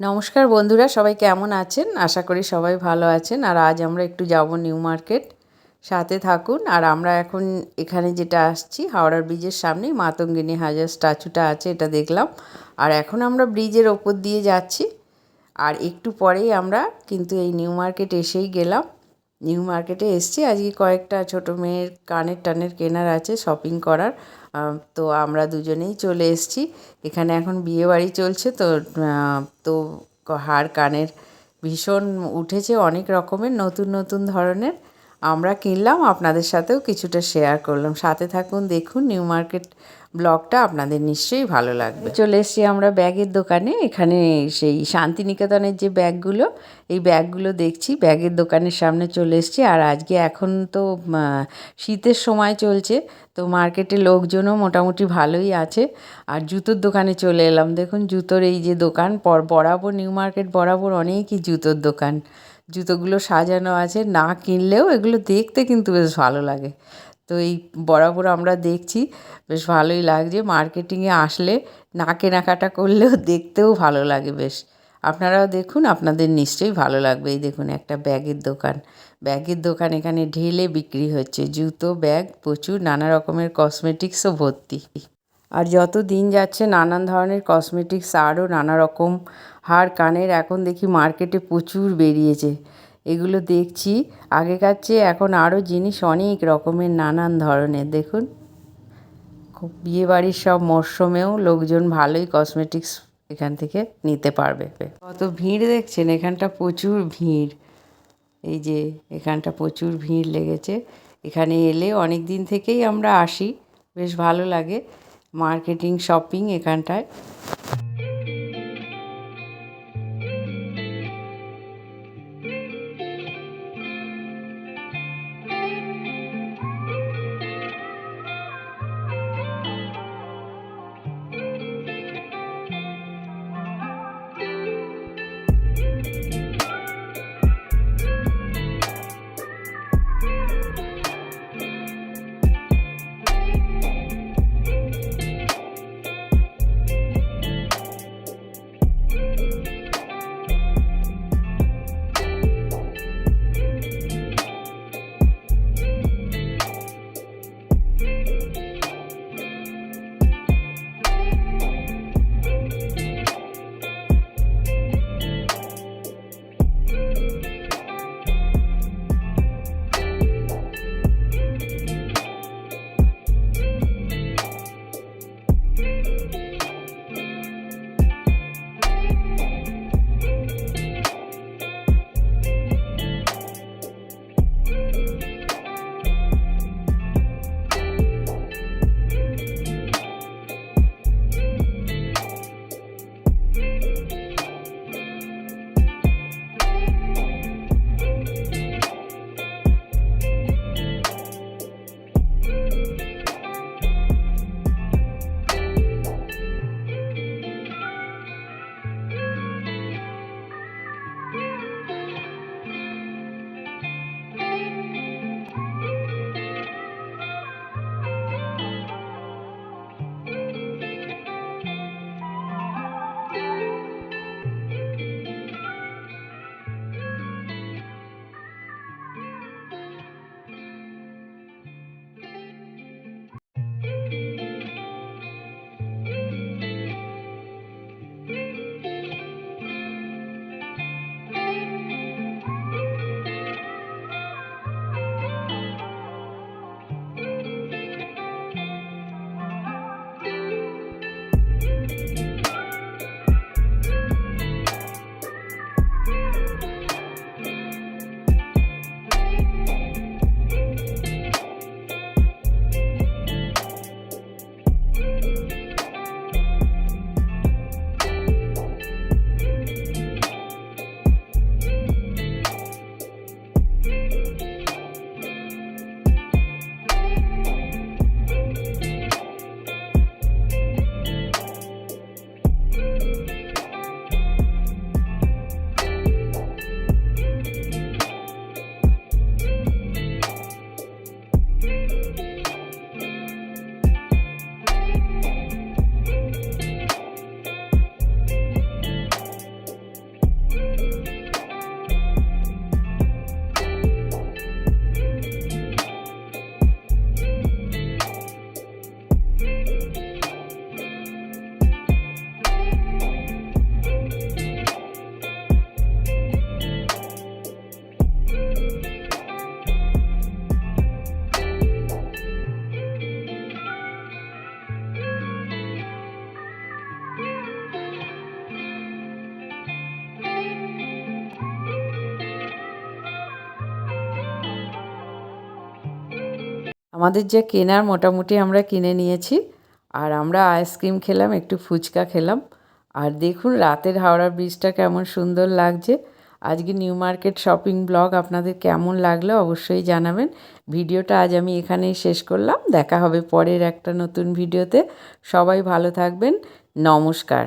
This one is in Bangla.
নমস্কার বন্ধুরা, সবাই কেমন আছেন? আশা করি সবাই ভালো আছেন। আর আজ আমরা একটু যাব নিউ মার্কেট সাথে থাকুন। আর আমরা এখন এখানে যেটা আসছি, হাওড়ার ব্রিজের সামনেই মাতঙ্গিনী হাজার স্ট্যাচুটা আছে, এটা দেখলাম। আর এখন আমরা ব্রিজের ওপর দিয়ে যাচ্ছি। আর একটু পরেই আমরা কিন্তু এই নিউ মার্কেট এসেই গেলাম। নিউ মার্কেটে এসছি। আজকে কয়েকটা ছোট মেয়ের কানের টানের কেনার আছে শপিং করার। তো আমরা দুজনেই চলে এসছি। এখানে এখন বিয়ে বাড়ি চলছে, তো তো হার কানের ভীষণ উঠেছে অনেক রকমের, নতুন নতুন ধরনের। আমরা কিনলাম, আপনাদের সাথেও কিছুটা শেয়ার করলাম। সাথে থাকুন, দেখুন নিউ মার্কেট ব্লগটা আপনাদের নিশ্চয়ই ভালো লাগবে। চলে এসেছি আমরা ব্যাগের দোকানে। এখানে সেই শান্তিনিকেতনের যে ব্যাগগুলো, এই ব্যাগগুলো দেখছি। ব্যাগের দোকানের সামনে চলে এসেছি। আর আজকে এখন তো শীতের সময় চলছে, তো মার্কেটে লোকজনও মোটামুটি ভালোই আছে। আর জুতোর দোকানে চলে এলাম। দেখুন, জুতোর এই যে দোকান বরাবর নিউ মার্কেট বরাবর অনেকই জুতোর দোকান। জুতোগুলো সাজানো আছে, না কিনলেও এগুলো দেখতে কিন্তু বেশ ভালো লাগে। তো এই বরাবর আমরা দেখছি, বেশ ভালোই লাগছে। মার্কেটিংয়ে আসলে না কেনাকাটা করলেও দেখতেও ভালো লাগে বেশ। আপনারাও দেখুন, আপনাদের নিশ্চয়ই ভালো লাগবে। এই দেখুন একটা ব্যাগের দোকান। ব্যাগের দোকান এখানে ঢেলে বিক্রি হচ্ছে। জুতো, ব্যাগ, প্রচুর নানা রকমের কসমেটিক্সও ভর্তি। আর যত দিন যাচ্ছে নানান ধরনের কসমেটিক্স আরও নানা রকম হার কানের এখন দেখি মার্কেটে প্রচুর বেরিয়েছে। এগুলো দেখছি। আগেকার চেয়ে এখন আরও জিনিস অনেক রকমের নানান ধরনের, দেখুন। বিয়েবাড়ির সব মরশুমেও লোকজন ভালোই কসমেটিক্স এখান থেকে নিতে পারবে। কত ভিড় দেখছেন? এখানটা প্রচুর ভিড়। এই যে এখানটা প্রচুর ভিড় লেগেছে। এখানে এলে অনেক দিন থেকেই আমরা আসি। বেশ ভালো লাগে। মার্কেটিং শপিং এখানটায়। আমাদের যে কেনার মোটামুটি আমরা কিনে নিয়েছি, আর আমরা আইসক্রিম খেলাম, একটু ফুচকা খেলাম। আর দেখুন রাতের হাওড়া ব্রিজটা কেমন সুন্দর লাগছে। আজকে নিউ মার্কেট শপিং ব্লগ আপনাদের কেমন লাগল অবশ্যই জানাবেন। ভিডিওটা আজ আমি এখানেই শেষ করলাম। দেখা হবে পরের একটা নতুন ভিডিওতে। সবাই ভালো থাকবেন। নমস্কার।